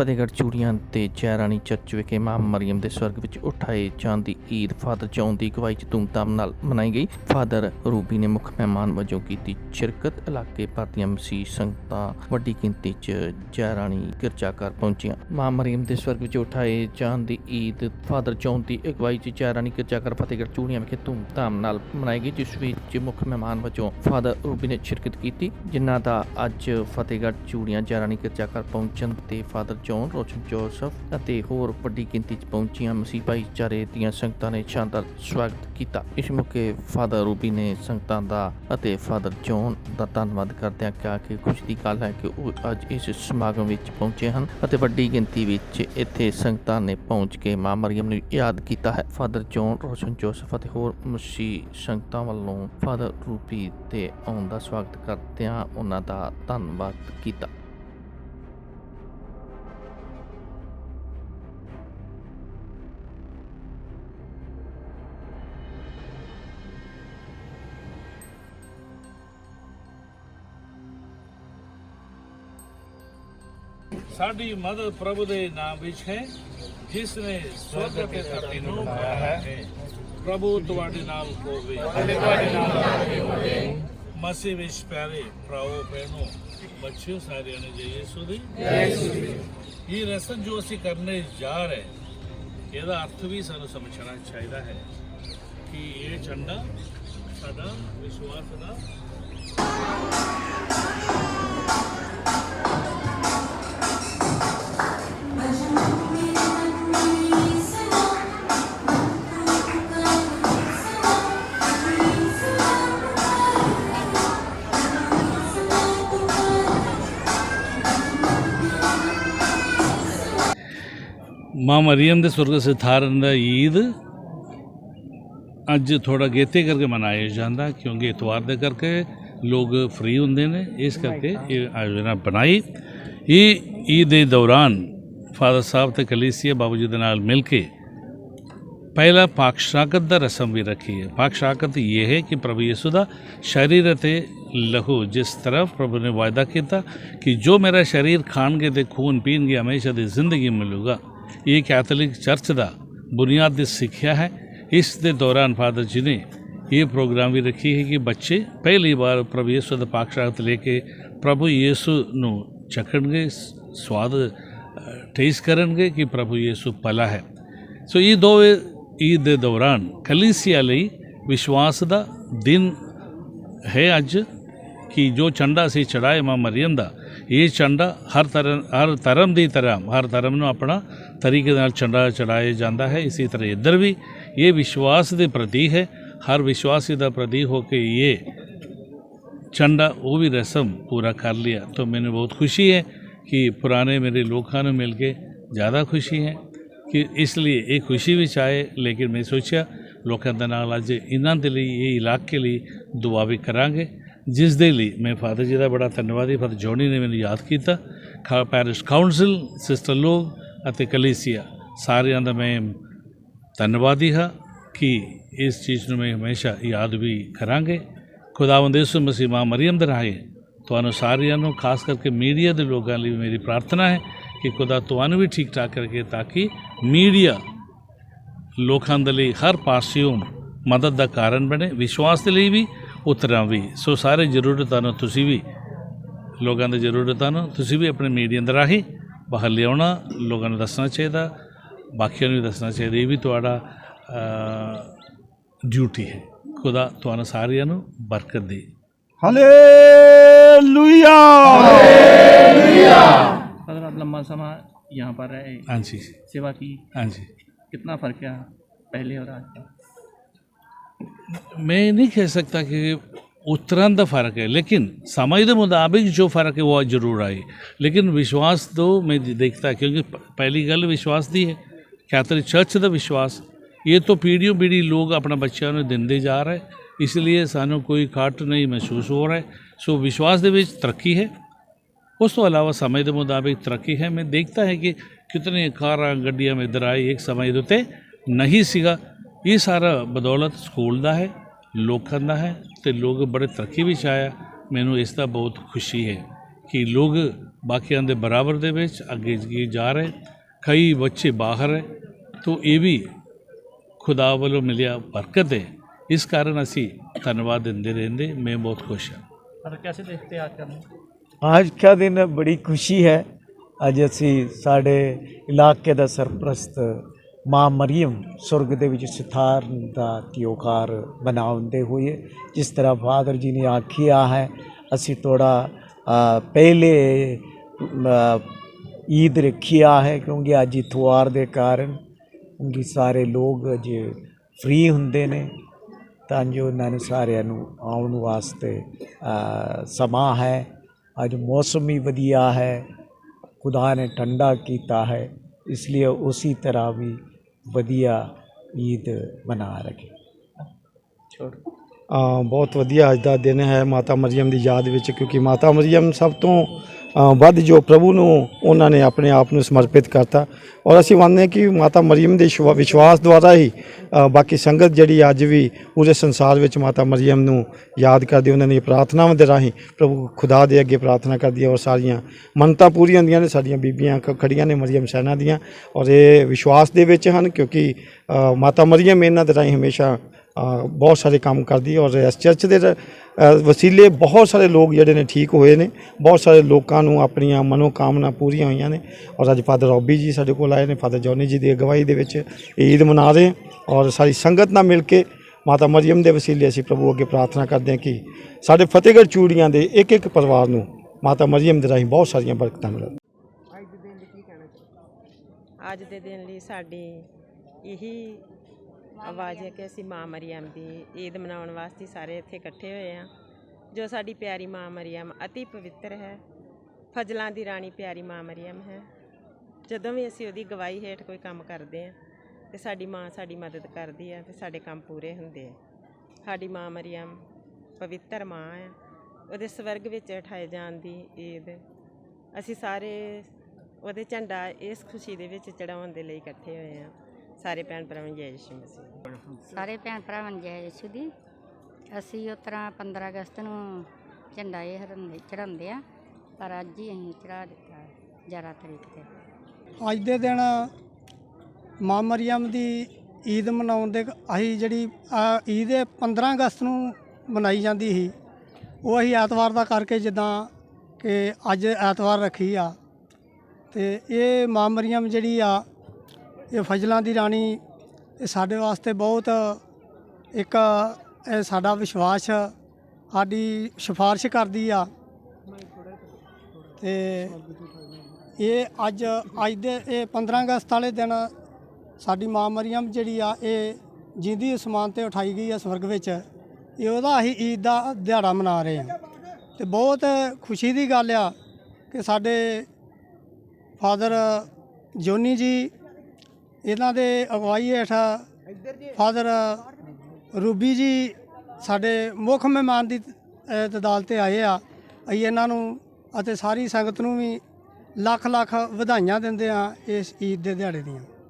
ਫਤਿਹਗੜ੍ਹ ਚੂੜੀਆਂ ਤੇ ਜੈਰਾਣੀ ਚਰਚ ਵਿਖੇ ਮਾਂ ਮਰੀਮ ਦੇ ਸਵਰਗ ਵਿੱਚ ਉਠਾਏ ਜਾਣ ਦੀ ਈਦ ਫਾਦਰ ਜੌਨ ਦੀ ਅਗਵਾਈ 'ਚ ਧੂਮਧਾਮ ਨਾਲ ਮਨਾਈ ਗਈ। ਫਾਦਰ ਰੂਬੀ ਨੇ ਮੁੱਖ ਮਹਿਮਾਨ ਵਜੋਂ ਕੀਤੀ ਸ਼ਿਰਕਤ। ਇਲਾਕੇ ਭਰ ਮਸੀਹ ਸੰਗਤਾਂ ਵੱਡੀ ਗਿਣਤੀ 'ਚ ਜੈਰਾਣੀ ਗਿਰਜਾਘਰ ਪਹੁੰਚੀਆਂ। ਮਾਂ ਮਰੀਮ ਦੇ ਸਵਰਗ ਵਿੱਚ ਉਠਾਏ ਜਾਣ ਦੀ ਈਦ ਫਾਦਰ ਜੌਨ ਦੀ ਅਗਵਾਈ 'ਚ ਜੈਰਾਣੀ ਗਿਰਜਾਘਰ ਫਤਿਹਗੜ੍ਹ ਚੂੜੀਆਂ ਵਿਖੇ ਧੂਮਧਾਮ ਨਾਲ ਮਨਾਈ ਗਈ, ਜਿਸ ਵਿੱਚ ਮੁੱਖ ਮਹਿਮਾਨ ਵਜੋਂ ਫਾਦਰ ਰੂਬੀ ਨੇ ਸ਼ਿਰਕਤ ਕੀਤੀ। ਜਿਨ੍ਹਾਂ ਦਾ ਅੱਜ ਫਤਿਹਗੜ੍ਹ ਚੂੜੀਆਂ ਜੈਰਾਣੀ ਗਿਰਜਾਘਰ ਪਹੁੰਚਣ ਤੇ ਫਾਦਰ ਜੌਨ ਰੋਸ਼ਨ ਜੋਸਫ ਅਤੇ ਹੋਰ ਵੱਡੀ ਗਿਣਤੀ 'ਚ ਪਹੁੰਚੀਆਂ ਮਸੀਹ ਭਾਈਚਾਰੇ ਦੀਆਂ ਸੰਗਤਾਂ ਨੇ ਸ਼ਾਨਦਾਰ ਸਵਾਗਤ ਕੀਤਾ। ਇਸ ਮੌਕੇ ਫਾਦਰ ਰੂਬੀ ਨੇ ਸੰਗਤਾਂ ਦਾ ਅਤੇ ਫਾਦਰ ਜੌਨ ਦਾ ਧੰਨਵਾਦ ਕਰਦਿਆਂ ਕਿਹਾ ਕਿ ਖੁਸ਼ੀ ਦੀ ਗੱਲ ਹੈ ਕਿ ਉਹ ਅੱਜ ਇਸ ਸਮਾਗਮ ਵਿੱਚ ਪਹੁੰਚੇ ਹਨ ਅਤੇ ਵੱਡੀ ਗਿਣਤੀ ਵਿੱਚ ਇੱਥੇ ਸੰਗਤਾਂ ਨੇ ਪਹੁੰਚ ਕੇ ਮਾਂ ਮਰੀਮ ਨੂੰ ਯਾਦ ਕੀਤਾ ਹੈ। ਫਾਦਰ ਜੋਨ ਰੋਸ਼ਨ ਜੋਸਫ ਅਤੇ ਹੋਰ ਮਸੀਹ ਸੰਗਤਾਂ ਵੱਲੋਂ ਫਾਦਰ ਰੂਬੀ ਤੇ ਆਉਣ ਦਾ ਸਵਾਗਤ ਕਰਦਿਆਂ ਉਹਨਾਂ ਦਾ ਧੰਨਵਾਦ ਕੀਤਾ। ਸਾਡੀ ਮਦਦ ਪ੍ਰਭੂ ਦੇ ਨਾਮ ਵਿੱਚ ਹੈ। ਜਿਸ ਨੇ ਸਵਰਗ ਅਤੇ ਧਰਤੀ ਨੂੰ ਬਣਾਇਆ ਹੈ। ਪ੍ਰਭੂ ਤੁਹਾਡੇ ਨਾਲ ਹੋਵੇ ਤੁਹਾਡੇ ਨਾਲ ਮਸੀਹ ਵਿੱਚ ਪਿਆਰੇ ਭਰਾਓ ਭੈਣੋ ਬੱਚਿਓ ਸਾਰਿਆਂ ਨੇ ਜੈ ਯਿਸੂ ਦੀ। ਇਹ ਰਸਮ ਜੋ ਅਸੀਂ ਕਰਨੇ ਜਾ ਰਹੇ ਇਹਦਾ ਅਰਥ ਵੀ ਸਾਨੂੰ ਸਮਝਣਾ ਚਾਹੀਦਾ ਹੈ ਕਿ ਇਹ ਝੰਡਾ ਸਾਡਾ ਵਿਸ਼ਵਾਸ ਦਾ ਮਾਂ ਮਰੀਮ ਦੇ ਸੁਰਗ ਸਿਧਾਰਨ ਦਾ ਈਦ। ਅੱਜ ਥੋੜਾ ਗੇਤੇ ਕਰਕੇ ਮਨਾਇਆ ਜਾਂਦਾ ਕਿਉਂਕਿ ਇਤਵਾਰ ਦੇ ਕਰਕੇ ਲੋਕ ਫ੍ਰੀ ਹੁੰਦੇ ਨੇ, ਇਸ ਕਰਕੇ ਇਹ ਆਯੋਜਨਾ ਬਣਾਈ। ਇਹ ਈਦ ਦੇ ਦੌਰਾਨ ਫਾਦਰ ਸਾਹਿਬ ਤੇ ਕਲੀਸੀਆ ਬਾਬੂ ਜੀ ਦੇ ਨਾਲ ਮਿਲ ਕੇ ਪਹਿਲਾ ਪਾਕ ਸ਼ਾਕਤ ਦਾ ਰਸਮ ਵੀ ਰੱਖੀ ਹੈ। ਪਾਕ ਸ਼ਰਾਕਤ ਇਹ ਹੈ ਕਿ ਪ੍ਰਭੂ ਯਿਸੂ ਦਾ ਸਰੀਰ ਅਤੇ ਲਹੂ ਜਿਸ ਤਰ੍ਹਾਂ ਪ੍ਰਭੂ ਨੇ ਵਾਅਦਾ ਕੀਤਾ ਕਿ ਜੋ ਮੇਰਾ ਸਰੀਰ ਖਾਣਗੇ ਤੇ ਖੂਨ ਪੀਣਗੇ, ਹਮੇਸ਼ਾ ਦੀ ਜ਼ਿੰਦਗੀ ਮਿਲੂਗਾ। ਇਹ ਕੈਥੋਲਿਕ ਚਰਚ ਦਾ ਬੁਨਿਆਦੀ ਸਿੱਖਿਆ ਹੈ। ਇਸ ਦੇ ਦੌਰਾਨ ਫਾਦਰ ਜੀ ਨੇ ਇਹ ਪ੍ਰੋਗਰਾਮ ਵੀ ਰੱਖੀ ਹੈ ਕਿ ਬੱਚੇ ਪਹਿਲੀ ਵਾਰ ਪ੍ਰਭੂ ਯੇਸੂ ਦਾ ਪਾਕ ਲੈ ਕੇ ਪ੍ਰਭੂ ਯੇਸੂ ਨੂੰ ਚਖਣਗੇ ਸਵਾਦ ਟੇਸਟ ਕਰਨਗੇ ਕਿ ਪ੍ਰਭੂ ਯੇਸੂ ਪਲਾ ਹੈ। ਸੋ ਇਹ ਦੋ ਈਦ ਦੇ ਦੌਰਾਨ ਕਲੀਸਿਆ ਲਈ ਵਿਸ਼ਵਾਸ ਦਾ ਦਿਨ ਹੈ ਅੱਜ ਕਿ ਜੋ ਚੰਡਾ ਸੀ ਚੜਾਏ ਮਾਂ ਮਰੀਮ ਦਾ ਇਹ ਝੰਡਾ ਹਰ ਤਰ੍ਹਾਂ ਹਰ ਧਰਮ ਦੀ ਤਰ੍ਹਾਂ ਹਰ ਧਰਮ ਨੂੰ ਆਪਣਾ ਤਰੀਕੇ ਨਾਲ ਚੰਡਾ ਚੜਾਇਆ ਜਾਂਦਾ ਹੈ ਇਸੇ ਤਰ੍ਹਾਂ ਇੱਧਰ ਵੀ ਇਹ ਵਿਸ਼ਵਾਸ ਦੇ ਪ੍ਰਤੀਕ ਹੈ ਹਰ ਵਿਸ਼ਵਾਸੀ ਦਾ ਪ੍ਰਤੀਕ ਹੋ ਕੇ ਇਹ ਝੰਡਾ ਉਹ ਵੀ ਰਸਮ ਪੂਰਾ ਕਰ ਲਿਆ ਤਾਂ ਮੈਨੂੰ ਬਹੁਤ ਖੁਸ਼ੀ ਹੈ ਕਿ ਪੁਰਾਣੇ ਮੇਰੇ ਲੋਕਾਂ ਨੂੰ ਮਿਲ ਕੇ ਜ਼ਿਆਦਾ ਖੁਸ਼ੀ ਹੈ ਕਿ ਇਸ ਲਈ ਇਹ ਖੁਸ਼ੀ ਵਿੱਚ ਆਏ ਲੇਕਿਨ ਮੈਂ ਸੋਚਿਆ ਲੋਕਾਂ ਦੇ ਨਾਲ ਅੱਜ ਇਹਨਾਂ ਦੇ ਲਈ ਇਹ ਇਲਾਕੇ ਲਈ ਦੁਆ ਵੀ ਕਰਾਂਗੇ ਜਿਸ ਦੇ ਲਈ ਮੈਂ ਫਾਦਰ ਜੀ ਦਾ ਬੜਾ ਧੰਨਵਾਦੀ, ਫਾਦਰ ਜੋਨੀ ਨੇ ਮੈਨੂੰ ਯਾਦ ਕੀਤਾ, ਖਾ, ਪੈਰਿਸ਼ ਕਾਉਂਸਲ ਸਿਸਟਰ ਲੋਗ ਅਤੇ ਕਲੀਸੀਆ, ਸਾਰਿਆਂ ਦਾ ਮੈਂ ਧੰਨਵਾਦੀ ਹਾਂ ਕਿ ਇਸ ਚੀਜ਼ ਨੂੰ ਮੈਂ ਹਮੇਸ਼ਾ ਯਾਦ ਵੀ ਕਰਾਂਗੇ। ਖੁਦਾਵੰਦ ਯਿਸੂ ਮਸੀਹ ਮਾਂ ਮਰੀਮ ਦੇ ਰਾਹੀਂ ਤੁਹਾਨੂੰ ਸਾਰਿਆਂ ਨੂੰ, ਖਾਸ ਕਰਕੇ ਮੀਡੀਆ ਦੇ ਲੋਕਾਂ ਲਈ ਮੇਰੀ ਪ੍ਰਾਰਥਨਾ ਹੈ ਕਿ ਖੁਦਾ ਤੁਹਾਨੂੰ ਵੀ ਠੀਕ ਠਾਕ ਕਰਕੇ ਤਾਂ ਕਿ ਮੀਡੀਆ ਲੋਕਾਂ ਦੇ ਲਈ ਹਰ ਪਾਸਿਓਂ ਮਦਦ ਦਾ ਕਾਰਨ ਬਣੇ, ਵਿਸ਼ਵਾਸ ਦੇ ਲਈ ਵੀ ਉਤਰਾਂ ਵੀ ਸੋ ਸਾਰੇ ਜ਼ਰੂਰਤਾਂ ਨੂੰ ਤੁਸੀਂ ਵੀ ਲੋਕਾਂ ਦੀ ਜ਼ਰੂਰਤਾਂ ਨੂੰ ਤੁਸੀਂ ਵੀ ਆਪਣੇ ਮੀਡੀਆ ਦੇ ਰਾਹੀਂ ਬਾਹਰ ਲਿਆਉਣਾ ਲੋਕਾਂ ਨੂੰ ਦੱਸਣਾ ਚਾਹੀਦਾ ਬਾਕੀਆਂ ਨੂੰ ਵੀ ਦੱਸਣਾ ਚਾਹੀਦਾ ਇਹ ਵੀ ਤੁਹਾਡਾ ਡਿਊਟੀ ਹੈ ਖੁਦਾ ਤੁਹਾਨੂੰ ਸਾਰਿਆਂ ਨੂੰ ਬਰਕਤ ਦੇ हालेलुया अगर आप लंबा समय यहाँ पर रहे ਹਾਂਜੀ सेवा की ਹਾਂਜੀ कितना फर्क है पहले और आज का मैं नहीं कह सकता कि उतरन का फ़र्क है लेकिन समय के मुताबिक जो फ़र्क है वो जरूर आई लेकिन विश्वास तो मैं देखता क्योंकि प- पहली गल विश्वास दी है कैथोलिक चर्च का विश्वास ये तो पीढ़ियों पीढ़ी लोग अपना बच्चों ਨੂੰ ਦਿੰਦੇ ਜਾ ਰਹੇ इसलिए ਸਾਨੂੰ ਕੋਈ ਘਾਟ ਨਹੀਂ ਮਹਿਸੂਸ ਹੋ ਰਿਹਾ ਸੋ ਵਿਸ਼ਵਾਸ ਦੇ ਵਿੱਚ ਤਰੱਕੀ ਹੈ ਉਸ ਤੋਂ ਇਲਾਵਾ ਸਮੇਂ ਦੇ ਮੁਤਾਬਿਕ ਤਰੱਕੀ ਹੈ ਮੈਂ ਦੇਖਦਾ ਹੈ ਕਿ ਕਿਤਨੇ ਕਾਰਾਂ ਗੱਡੀਆਂ ਮੇਂ ਇਧਰ ਆਈ ਇੱਕ ਸਮੇਂ ਦੇ ਉੱਤੇ ਨਹੀਂ ਸੀਗਾ ਇਹ ਸਾਰਾ ਬਦੌਲਤ ਸਕੂਲ ਦਾ ਹੈ ਲੋਕਾਂ ਦਾ ਹੈ ਤੇ ਲੋਕ ਬੜੇ ਤਰੱਕੀ ਵਿੱਚ ਆਇਆ ਮੈਨੂੰ ਇਸ ਦਾ ਬਹੁਤ ਖੁਸ਼ੀ ਹੈ ਕਿ ਲੋਕ ਬਾਕੀਆਂ ਦੇ ਬਰਾਬਰ ਦੇ ਵਿੱਚ ਅੱਗੇ ਅੱਗੇ ਜਾ ਰਹੇ ਕਈ ਬੱਚੇ ਬਾਹਰ ਹੈ ਤੋ ਇਹ ਵੀ ਖੁਦਾ ਵੱਲੋਂ ਮਿਲਿਆ ਬਰਕਤ ਹੈ ਇਸ ਕਾਰਨ ਅਸੀਂ ਧੰਨਵਾਦ ਦਿੰਦੇ ਰਹਿੰਦੇ ਮੈਂ ਬਹੁਤ ਖੁਸ਼ ਹਾਂ सर कैसे देखते हैं आज का दिन? ਅੱਜ ਦਾ ਦਿਨ ਬੜੀ ਖੁਸ਼ੀ ਹੈ ਅੱਜ ਅਸੀਂ ਸਾਡੇ ਇਲਾਕੇ ਦਾ ਸਰਪ੍ਰਸਤ ਮਾਂ ਮਰੀਮ ਸੁਰਗ ਦੇ ਵਿੱਚ ਸਿਤਾਰਨ ਦਾ ਤਿਉਹਾਰ ਮਨਾਉਂਦੇ ਹੋਏ ਜਿਸ ਤਰ੍ਹਾਂ ਫਾਦਰ ਜੀ ਨੇ ਆਖਿਆ ਹੈ ਅਸੀਂ ਥੋੜਾ ਪਹਿਲੇ ਅ, ਈਦ ਰੱਖਿਆ ਹੈ ਕਿਉਂਕਿ ਅੱਜ ਇਤਵਾਰ ਦੇ ਕਾਰਨ ਕਿਉਂਕਿ ਸਾਰੇ ਲੋਕ ਅੱਜ ਫ੍ਰੀ ਹੁੰਦੇ ਨੇ ਤਾਂ ਜੋ ਉਹਨਾਂ ਨੂੰ ਸਾਰਿਆਂ ਨੂੰ ਆਉਣ ਵਾਸਤੇ ਸਮਾਂ ਹੈ। ਅੱਜ ਮੌਸਮ ਵੀ ਵਧੀਆ ਹੈ ਖੁਦਾ ਨੇ ਠੰਡਾ ਕੀਤਾ ਹੈ ਇਸ ਲਈ ਉਸੇ ਤਰ੍ਹਾਂ ਵੀ ਵਧੀਆ ਈਦ ਮਨਾ ਰਹੇ छोड़ ਬਹੁਤ ਵਧੀਆ ਅੱਜ ਦਾ ਦਿਨ ਹੈ ਮਾਤਾ ਮਰੀਮ ਦੀ ਯਾਦ ਵਿੱਚ, ਕਿਉਂਕਿ ਮਾਤਾ ਮਰੀਮ ਸਭ ਤੋਂ ਵੱਧ ਜੋ ਪ੍ਰਭੂ ਨੂੰ ਉਹਨਾਂ ਨੇ ਆਪਣੇ ਆਪ ਨੂੰ ਸਮਰਪਿਤ ਕਰਤਾ। ਔਰ ਅਸੀਂ ਮੰਨਦੇ ਹਾਂ ਕਿ ਮਾਤਾ ਮਰੀਮ ਦੇ ਸ਼ਵਾ- ਵਿਸ਼ਵਾਸ ਦੁਆਰਾ ਹੀ ਬਾਕੀ ਸੰਗਤ ਜਿਹੜੀ ਅੱਜ ਵੀ ਪੂਰੇ ਸੰਸਾਰ ਵਿੱਚ ਮਾਤਾ ਮਰੀਮ ਨੂੰ ਯਾਦ ਕਰਦੀ ਉਹਨਾਂ ਦੀ ਪ੍ਰਾਰਥਨਾਵਾਂ ਦੇ ਰਾਹੀਂ ਪ੍ਰਭੂ ਖੁਦਾ ਦੇ ਅੱਗੇ ਪ੍ਰਾਰਥਨਾ ਕਰਦੀ ਹੈ ਔਰ ਸਾਰੀਆਂ ਮੰਨਤਾਂ ਪੂਰੀਆਂ ਹੁੰਦੀਆਂ ਨੇ, ਸਾਡੀਆਂ ਬੀਬੀਆਂ ਖ- ਖੜੀਆਂ ਨੇ ਮਰੀਮ ਸੈਨਾ ਦੀਆਂ। ਔਰ ਇਹ ਵਿਸ਼ਵਾਸ ਦੇ ਵਿੱਚ ਹਨ, ਕਿਉਂਕਿ ਮਾਤਾ ਮਰੀਮ ਇਹਨਾਂ ਦੇ ਰਾਹੀਂ ਹਮੇਸ਼ਾ ਬਹੁਤ ਸਾਰੇ ਕੰਮ ਕਰਦੀ ਹੈ ਔਰ ਇਸ ਚਰਚ ਦੇ ਵਸੀਲੇ ਬਹੁਤ ਸਾਰੇ ਲੋਕ ਜਿਹੜੇ ਨੇ ਠੀਕ ਹੋਏ ਨੇ। ਬਹੁਤ ਸਾਰੇ ਲੋਕਾਂ ਨੂੰ ਆਪਣੀਆਂ ਮਨੋ ਕਾਮਨਾ ਪੂਰੀਆਂ ਹੋਈਆਂ ਨੇ। ਔਰ ਅੱਜ ਫਾਦਰ ਰੋਬੀ ਜੀ ਸਾਡੇ ਕੋਲ ਆਏ ਨੇ। ਫਾਦਰ ਜੋਨੀ ਜੀ ਦੀ ਅਗਵਾਈ ਦੇ ਵਿੱਚ ਈਦ ਮਨਾ ਰਹੇ ਔਰ ਸਾਰੀ ਸੰਗਤ ਨਾਲ ਮਿਲ ਕੇ ਮਾਤਾ ਮਰੀਮ ਦੇ ਵਸੀਲੇ ਅਸੀਂ ਪ੍ਰਭੂ ਅੱਗੇ ਪ੍ਰਾਰਥਨਾ ਕਰਦੇ ਹਾਂ ਕਿ ਸਾਡੇ ਫਤਿਹਗੜ੍ਹ ਚੂੜੀਆਂ ਦੇ ਇੱਕ ਇੱਕ ਪਰਿਵਾਰ ਨੂੰ ਮਾਤਾ ਮਰੀਮ ਦੇ ਰਾਹੀਂ ਬਹੁਤ ਸਾਰੀਆਂ ਬਰਕਤਾਂ ਮਿਲਣ। ਅੱਜ ਦੇ ਦਿਨ ਲਈ ਸਾਡੀ ਇਹੀ ਆਵਾਜ਼ ਹੈ ਕਿ ਅਸੀਂ ਮਾਂ ਮਰੀਮ ਦੀ ਈਦ ਮਨਾਉਣ ਵਾਸਤੇ ਸਾਰੇ ਇੱਥੇ ਇਕੱਠੇ ਹੋਏ ਹਾਂ। ਜੋ ਸਾਡੀ ਪਿਆਰੀ ਮਾਂ ਮਰੀਮ ਅਤੀ ਪਵਿੱਤਰ ਹੈ। ਫਜ਼ਲਾਂ ਦੀ ਰਾਣੀ ਪਿਆਰੀ ਮਾਂ ਮਰੀਮ ਹੈ। ਜਦੋਂ ਵੀ ਅਸੀਂ ਉਹਦੀ ਗਵਾਹੀ ਹੇਠ ਕੋਈ ਕੰਮ ਕਰਦੇ ਹਾਂ, ਤੇ ਸਾਡੀ ਮਾਂ ਸਾਡੀ ਮਦਦ ਕਰਦੀ ਹੈ ਤੇ ਸਾਡੇ ਕੰਮ ਪੂਰੇ ਹੁੰਦੇ ਆ। ਸਾਡੀ ਮਾਂ ਮਰੀਮ ਪਵਿੱਤਰ ਮਾਂ ਹੈ। ਉਹਦੇ ਸਵਰਗ ਵਿੱਚ ਉਠਾਏ ਜਾਣ ਦੀ ਈਦ ਅਸੀਂ ਸਾਰੇ ਉਹਦੇ ਝੰਡਾ ਇਸ ਖੁਸ਼ੀ ਦੇ ਵਿੱਚ ਚੜਾਉਣ ਦੇ ਲਈ ਇਕੱਠੇ ਹੋਏ ਹਾਂ। ਸਾਰੇ ਭੈਣ ਭਰਾਵਾਂ ਨੂੰ ਜੈ ਯਿਸੂ ਮਸੀਹ ਸਾਰੇ ਭੈਣ ਭਰਾਵਾਂ ਨੂੰ ਜੈ ਯਿਸੂ ਦੀ ਅਸੀਂ ਉਸ ਤਰ੍ਹਾਂ 15 ਅਗਸਤ ਨੂੰ ਝੰਡਾ ਇਹ ਹਰੰਦੇ ਚੜਾਉਂਦੇ ਆ ਪਰ ਅੱਜ ਹੀ ਅਸੀਂ ਚੜਾ ਦਿੱਤਾ 11 ਤਰੀਕ ਤੇ। ਅੱਜ ਦੇ ਦਿਨ ਮਾਂ ਮਰੀਮ ਦੀ ਈਦ ਮਨਾਉਣ ਦੇ ਅਸੀਂ ਜਿਹੜੀ ਈਦ ਇਹ 15 ਅਗਸਤ ਨੂੰ ਮਨਾਈ ਜਾਂਦੀ ਸੀ ਉਹ ਅਸੀਂ ਐਤਵਾਰ ਦਾ ਕਰਕੇ ਜਿੱਦਾਂ ਕਿ ਅੱਜ ਐਤਵਾਰ ਰੱਖੀ ਆ। ਤੇ ਇਹ ਮਾਂ ਮਰੀਮ ਜਿਹੜੀ ਆ ਇਹ ਫਜ਼ਲਾਂ ਦੀ ਰਾਣੀ, ਇਹ ਸਾਡੇ ਵਾਸਤੇ ਬਹੁਤ ਇੱਕ, ਇਹ ਸਾਡਾ ਵਿਸ਼ਵਾਸ ਸਾਡੀ ਸਿਫਾਰਿਸ਼ ਕਰਦੀ ਆ। ਤੇ ਇਹ ਅੱਜ ਅੱਜ ਦੇ ਇਹ 15 ਅਗਸਤ ਵਾਲੇ ਦਿਨ ਸਾਡੀ ਮਾਂ ਮਰੀਮ ਜਿਹੜੀ ਆ, ਇਹ ਜਿੰਦੀ ਅਸਮਾਨ ਤੇ ਉਠਾਈ ਗਈ ਆ ਸਵਰਗ ਵਿੱਚ। ਇਹ ਉਹਦਾ ਅਸੀਂ ਈਦ ਦਾ ਦਿਹਾੜਾ ਮਨਾ ਰਹੇ ਹਾਂ ਤੇ ਬਹੁਤ ਖੁਸ਼ੀ ਦੀ ਗੱਲ ਆ ਕਿ ਸਾਡੇ ਫਾਦਰ ਜੋਨੀ ਜੀ ਇਹਨਾਂ ਦੇ ਅਗਵਾਈ ਹੇਠ ਫਾਦਰ ਰੂਬੀ ਜੀ ਸਾਡੇ ਮੁੱਖ ਮਹਿਮਾਨ ਦੀ ਤਦਾਲ ਤੇ ਆਏ ਆ। ਅਸੀਂ ਇਹਨਾਂ ਨੂੰ ਅਤੇ ਸਾਰੀ ਸੰਗਤ ਨੂੰ ਵੀ ਲੱਖ ਲੱਖ ਵਧਾਈਆਂ ਦਿੰਦੇ ਆ ਇਸ ਈਦ ਦੇ ਦਿਹਾੜੇ ਦੀਆਂ।